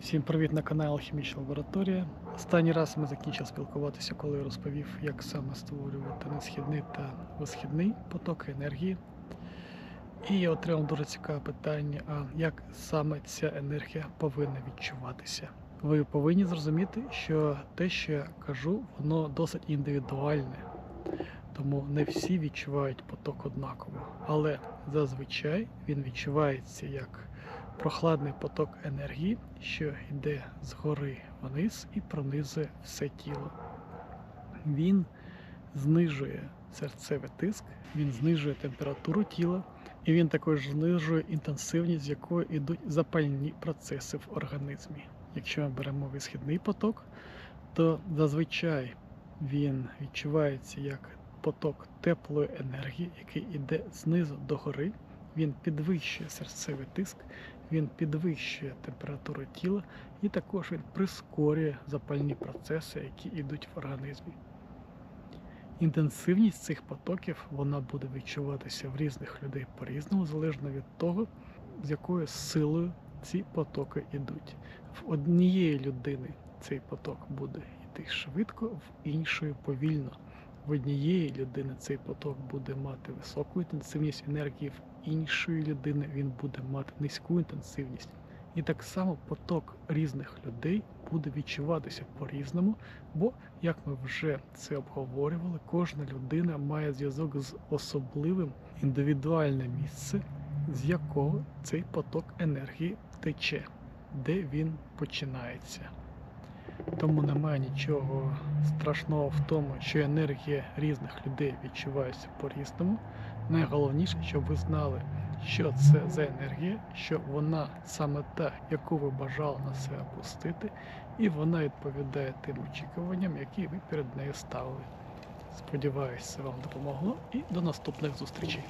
Всім привіт на каналі Алхімічна лабораторія. Останній раз ми закінчили спілкуватися, коли я розповів, як саме створювати несхідний та висхідний потоки енергії. І я отримав дуже цікаве питання: а як саме ця енергія повинна відчуватися? Ви повинні зрозуміти, що те, що я кажу, воно досить індивідуальне, тому не всі відчувають поток однаково. Але зазвичай він відчувається як прохладний поток енергії, що йде згори вниз і пронизує все тіло. Він знижує серцевий тиск, він знижує температуру тіла, і він також знижує інтенсивність, з якою йдуть запальні процеси в організмі. Якщо ми беремо висхідний поток, то зазвичай він відчувається як поток теплої енергії, який йде знизу до гори. Він підвищує серцевий тиск, він підвищує температуру тіла і також він прискорює запальні процеси, які йдуть в організмі. Інтенсивність цих потоків вона буде відчуватися в різних людей по-різному, залежно від того, з якою силою ці потоки йдуть. В однієї людини цей поток буде йти швидко, в іншої повільно. В однієї людини цей поток буде мати високу інтенсивність енергії, в іншої людини він буде мати низьку інтенсивність. І так само поток різних людей буде відчуватися по-різному, бо, як ми вже це обговорювали, кожна людина має зв'язок з особливим індивідуальне місце, з якого цей поток енергії тече, де він починається. Тому немає нічого страшного в тому, що енергія різних людей відчувається по-різному. Найголовніше, щоб ви знали, що це за енергія, що вона саме та, яку ви бажали на себе пустити, і вона відповідає тим очікуванням, які ви перед нею ставили. Сподіваюся, вам допомогло і до наступних зустрічей.